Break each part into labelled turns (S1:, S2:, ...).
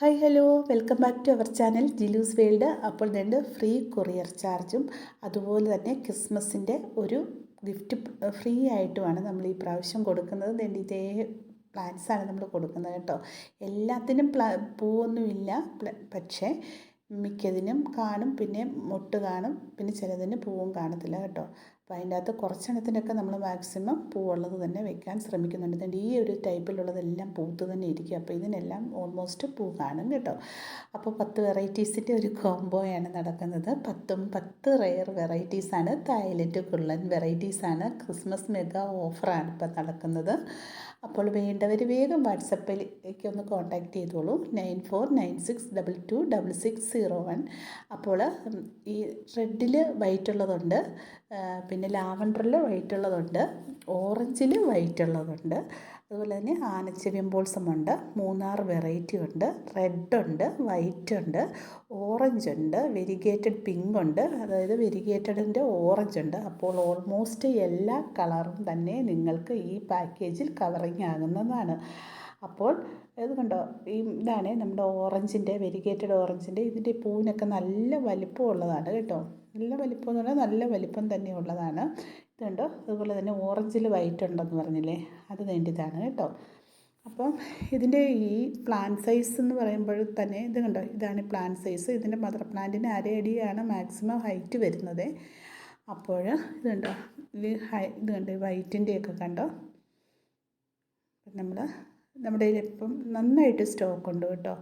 S1: Hi hello welcome back to our channel Jilu's world അപ്പോൾ രണ്ട് free courier ചാർജും അതുപോലെ തന്നെ ക്രിസ്മസിന്റെ ഒരു ഗിഫ്റ്റ് ഫ്രീ ആയിട്ടുമാണ് നമ്മൾ ഈ പ്രാവശ്യം കൊടുക്കുന്നത്. വേണ്ടി ഇതേ പ്ലാന്റ്സാണ് നമ്മൾ കൊടുക്കുന്നത് കേട്ടോ. എല്ലാത്തിനും പ്ലാ പൂവൊന്നുമില്ല. പക്ഷേ മിക്കതിനും കാണും പിന്നെ മൊട്ട് കാണും പിന്നെ ചിലതിന് പൂവും കാണത്തില്ല കേട്ടോ. അപ്പോൾ അതിന്റെ അകത്ത് കുറച്ചെണ്ണത്തിനൊക്കെ നമ്മൾ മാക്സിമം പൂവുള്ളത് തന്നെ വെക്കാൻ ശ്രമിക്കുന്നുണ്ട്. ഇതിന്റെ ഈ ഒരു ടൈപ്പിലുള്ളതെല്ലാം പൂത്ത് തന്നെ ഇരിക്കും. അപ്പോൾ ഇതിനെല്ലാം ഓൾമോസ്റ്റ് പൂ കാണും കേട്ടോ. അപ്പോൾ പത്ത് വെറൈറ്റീസിന്റെ ഒരു കോംബോയാണ് നടക്കുന്നത്. പത്തും പത്ത് റെയർ വെറൈറ്റീസാണ്. തായ്ലൻഡ് കുള്ളൻ വെറൈറ്റീസാണ്. ക്രിസ്മസ് മെഗാ ഓഫറാണ് ഇപ്പോൾ നടക്കുന്നത്. അപ്പോൾ വേണ്ടവർ വേഗം വാട്സപ്പിലേക്ക് ഒന്ന് കോൺടാക്റ്റ് ചെയ്തോളൂ. Nine four nine six double two double six zero one. അപ്പോൾ ഈ റെഡിൽ വൈറ്റ് ഉള്ളതുണ്ട് പിന്നെ ലാവൻഡറിൽ വൈറ്റ് ഉള്ളതുണ്ട് ഓറഞ്ചിൽ വൈറ്റ് ഉള്ളതുണ്ട്. അതുപോലെ തന്നെ ആനച്ചെവിയൻ ബോൾസമുണ്ട് മൂന്നാർ വെറൈറ്റി ഉണ്ട് റെഡ് ഉണ്ട് വൈറ്റ് ഉണ്ട് ഓറഞ്ച് ഉണ്ട് വെരിഗേറ്റഡ് പിങ്ക് ഉണ്ട്. അതായത് വെരിഗേറ്റഡിന്റെ ഓറഞ്ച് ഉണ്ട്. അപ്പോൾ ഓൾമോസ്റ്റ് എല്ലാ കളറും തന്നെ നിങ്ങൾക്ക് ഈ പാക്കേജിൽ കവറിങ് ആകുന്നതാണ്. അപ്പോൾ ഇത് കണ്ടോ? ഈ ഇതാണ് നമ്മുടെ ഓറഞ്ചിന്റെ വെരിഗേറ്റഡ് ഓറഞ്ചിന്റെ ഇതിന്റെ പൂവിനൊക്കെ നല്ല വലിപ്പമുള്ളതാണ് കേട്ടോ. നല്ല വലിപ്പം എന്ന് പറഞ്ഞാൽ നല്ല വലിപ്പം തന്നെ ഉള്ളതാണ് ഇതുണ്ടോ അതുപോലെ തന്നെ ഓറഞ്ചിൽ വൈറ്റ് ഉണ്ടെന്ന് പറഞ്ഞില്ലേ? അത് വേണ്ടിയതാണ് കേട്ടോ. അപ്പം ഇതിന്റെ ഈ പ്ലാൻ സൈസ് എന്ന് പറയുമ്പോൾ തന്നെ ഇത് കണ്ടോ? ഇതാണ് പ്ലാൻ സൈസ് ഇതിന്റെ മദർ പ്ലാന്റിന് അരയടിയാണ് മാക്സിമം ഹൈറ്റ് വരുന്നത്. അപ്പോൾ ഇതുണ്ടോ ഇത് ഹൈ ഇത് കണ്ടോ? വൈറ്റിന്റെയൊക്കെ കണ്ടോ? നമ്മൾ നമ്മുടെ ഇപ്പം നന്നായിട്ട് സ്റ്റോക്ക് ഉണ്ട് കേട്ടോ.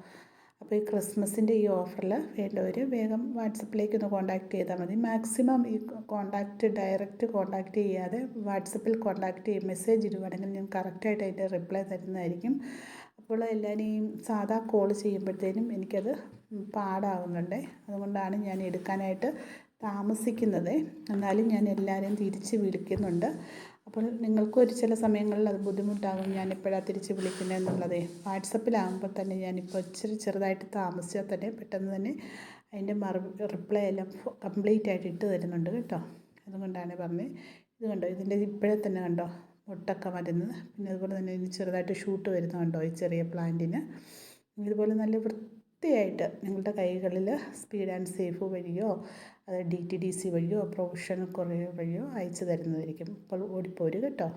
S1: അപ്പോൾ ഈ ക്രിസ്മസിന്റെ ഈ ഓഫറിൽ വേണ്ടവർ വേഗം വാട്സപ്പിലേക്ക് ഒന്ന് കോൺടാക്ട് ചെയ്താൽ മതി. മാക്സിമം ഈ കോൺടാക്റ്റ് ഡയറക്റ്റ് കോൺടാക്റ്റ് ചെയ്യാതെ വാട്സപ്പിൽ കോൺടാക്റ്റ് ചെയ്യും മെസ്സേജ് ഇടുവാണെങ്കിൽ ഞാൻ കറക്റ്റായിട്ട് അതിന്റെ റിപ്ലൈ തരുന്നതായിരിക്കും. അപ്പോൾ എല്ലാവരെയും സാധാ കോൾ ചെയ്യുമ്പോഴത്തേനും എനിക്കത് പാടാവുന്നുണ്ട്. അതുകൊണ്ടാണ് ഞാൻ എടുക്കാനായിട്ട് താമസിക്കുന്നത്. എന്നാലും ഞാൻ എല്ലാവരെയും തിരിച്ച് വിളിക്കുന്നുണ്ട്. അപ്പോൾ നിങ്ങൾക്കും ഒരു ചില സമയങ്ങളിൽ അത് ബുദ്ധിമുട്ടാകും. ഞാൻ എപ്പോഴാണ് തിരിച്ച് വിളിക്കുന്നത് എന്നുള്ളത്. വാട്സപ്പിലാകുമ്പോൾ തന്നെ ഞാനിപ്പോൾ ഇച്ചിരി ചെറുതായിട്ട് താമസിച്ചാൽ തന്നെ പെട്ടെന്ന് തന്നെ അതിന്റെ മറു റിപ്ലൈ എല്ലാം കംപ്ലീറ്റ് ആയിട്ട് ഇട്ട് തരുന്നുണ്ട് കേട്ടോ. അതുകൊണ്ടാണ് പറഞ്ഞത്. ഇത് കണ്ടോ? ഇതിന്റെ ഇപ്പോഴേ തന്നെ കണ്ടോ? മുട്ടൊക്കെ വരുന്നത്. പിന്നെ അതുപോലെ തന്നെ ഇതിന് ചെറുതായിട്ട് ഷൂട്ട് വരുന്നുണ്ടോ ഈ ചെറിയ പ്ലാന്റിന്? ഇതുപോലെ നല്ല വൃത്തിയായിട്ട് നിങ്ങളുടെ കൈകളിൽ സ്പീഡ് ആൻഡ് സേഫ് വഴിയോ അത് ഡി ടി ഡി സി വഴിയോ പ്രൊഫഷണൽ കൊറിയർ വഴിയോ അയച്ചു തരുന്നതായിരിക്കും. അപ്പോൾ ഓടിപ്പോര് കേട്ടോ.